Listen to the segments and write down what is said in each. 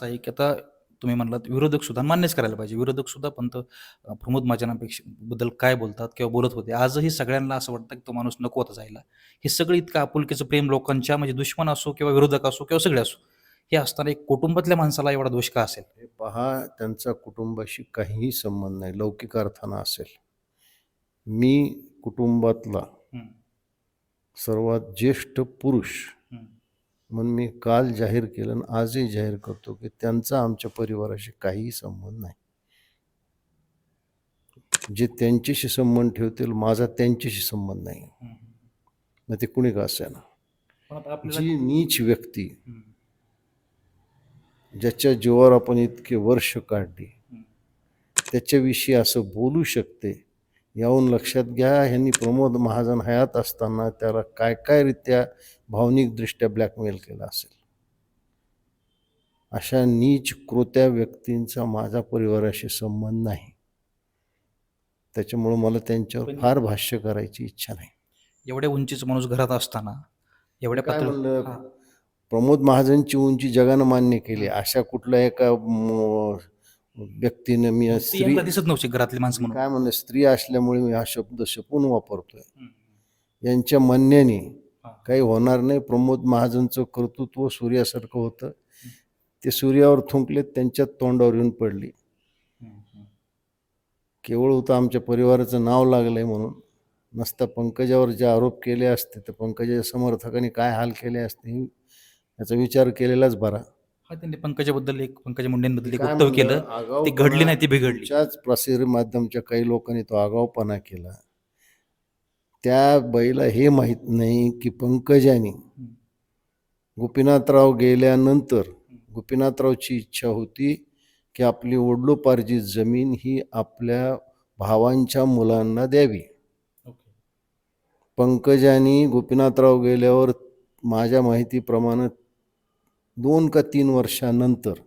असं आहे की आता तुम्ही म्हणलात विरोधक सुद्धा मान्यच करायला पाहिजे. विरोधक सुद्धा पंत प्रमोद महाजनापेक्षा बद्दल काय बोलतात किंवा बोलत होते आजही सगळ्यांना असं वाटतं की तो माणूस नको होता जायला. हे सगळं इतकं आपुलकीचं प्रेम लोकांच्या म्हणजे दुश्मन असो किंवा विरोधक असो किंवा सगळे असो हे असताना एक कुटुंबातल्या माणसाला एवढा दोष का असेल? हे पहा त्यांचा कुटुंबाशी काहीही संबंध नाही. लौकिक अर्थानं असेल. मी कुटुंबातला सर्वात ज्येष्ठ पुरुष. म्हणून मी काल जाहीर केलं आणि आजही जाहीर करतो की त्यांचा आमच्या परिवाराशी काहीही संबंध नाही जे त्यांच्याशी संबंध ठेवतील माझा त्यांच्याशी संबंध नाही. मग ते कुणी का आता आपल्याला जी नीच व्यक्ती ज्याच्या जीवावर आपण इतके वर्ष काढली. त्याच्याविषयी असं बोलू शकते याहून लक्षात घ्या ह्यांनी प्रमोद महाजन हयात असताना त्याला काय काय रित्या भावनिकदृष्ट्या ब्लॅकमेल केलं असेल? अशा नीच कृत्या व्यक्तींचा माझा परिवाराशी संबंध नाही. त्याच्यामुळं मला त्यांच्यावर फार भाष्य करायची इच्छा नाही. एवढ्या उंचीचा माणूस घरात असताना एवढ्या. प्रमोद महाजनची उंची जगानं मान्य केली. अशा कुठल्या एका व्यक्तीनं मी ती स्त्री यांना दिसत नव्हती घरातली माणसं म्हणून. काय म्हणलं स्त्री असल्यामुळे मी हा शब्द शपून वापरतोय. हम्म. यांच्या म्हणण्याने हा. काही होणार नाही. प्रमोद महाजनचं कर्तृत्व सूर्यासारखं होतं. ते सूर्यावर थुंकले त्यांच्यात तोंडावर येऊन पडली. हम्म, हम्म. केवळ होतं आमच्या परिवाराचं नाव लागलंय म्हणून. नसता पंकजावर जे आरोप केले असते तर पंकजाच्या समर्थकांनी काय हाल केले असते हे- याचा विचार केलेलाच बरा. हा त्यांनी पंकजाबद्दल एक पंकजा मुंडेंबद्दल एक काय वक्तव्य म्हणलं, केलं. आगाऊपणा- ती घडली नाही ती बिघडली. तुमच्याच प्रसार माध्यमच्या काही लोकांनी तो आगाऊपणा केला. त्या बाईला हे माहीत नाही की पंकजाने गोपीनाथराव गेल्यानंतर गोपीनाथरावची इच्छा होती की आपली ओढलोपार्जित जमीन ही आपल्या भावांच्या मुलांना द्यावी. पंकजानी गोपीनाथराव गेल्यावर माझ्या माहितीप्रमाणे दोन का तीन वर्षानंतर.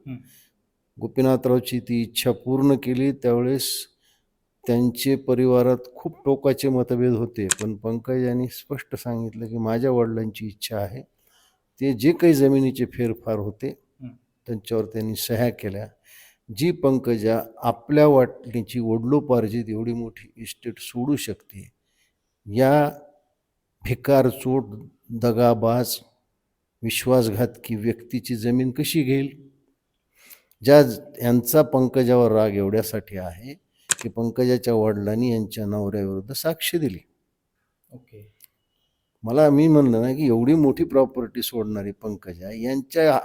गोपीनाथरावची ती इच्छा पूर्ण केली त्यावेळेस त्यांचे परिवारात खूप टोकाचे मतभेद होते पण पंकज यांनी स्पष्ट सांगितलं की माझ्या वडिलांची इच्छा आहे ते जे काही जमिनीचे फेरफार होते. त्यांच्यावर त्यांनी सह्या केल्या जी पंकजा आपल्या वाटणीची वडलोपार्जित एवढी मोठी इस्टेट सोडू शकते या भिकारचोट दगाबाज विश्वासघातकी व्यक्तीची जमीन कशी घेईल? ज्या यांचा पंकजावर राग एवढ्यासाठी आहे की पंकजाच्या वडिलांनी यांच्या नवऱ्याविरुद्ध साक्ष दिली. ओके. मला मी म्हणलं ना की एवढी मोठी प्रॉपर्टी सोडणारी पंकजा यांच्या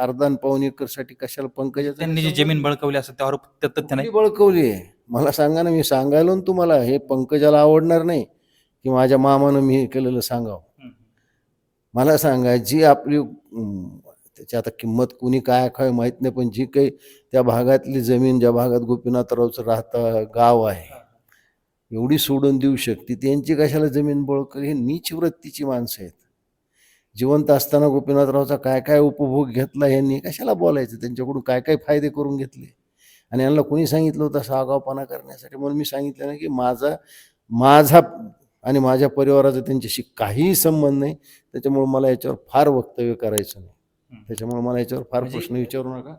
अर्धा आणि पाऊन एकरसाठी कशाला पंकजा त्यांनी जी जमीन बळकवली असं त्यावर बळकवली आहे. मला सांगा ना मी सांगायलो तुम्हाला हे पंकजाला आवडणार नाही की माझ्या मामानं मी हे केलेलं सांगावं. मला सांगा जी आपली त्याची आता किंमत कुणी काय खाय माहीत नाही पण जी काही त्या भागातली जमीन ज्या भागात गोपीनाथरावचं राहता गाव आहे एवढी सोडून देऊ शकते त्यांची कशाला जमीन बळकरी हे नीच वृत्तीची माणसं आहेत. जिवंत असताना गोपीनाथरावचा काय काय उपभोग घेतला यांनी? कशाला बोलायचं? त्यांच्याकडून काय काय फायदे करून घेतले? आणि यांना कोणी सांगितलं होतं सागावपणा आगावपणा करण्यासाठी? म्हणून मी सांगितलं ना की माझा माझा आणि माझ्या परिवाराचा त्यांच्याशी काहीही संबंध नाही. त्याच्यामुळे मला याच्यावर फार वक्तव्य करायचं नाही. त्याच्यामुळे मला याच्यावर फार म्हणजे- प्रश्न विचारू नका.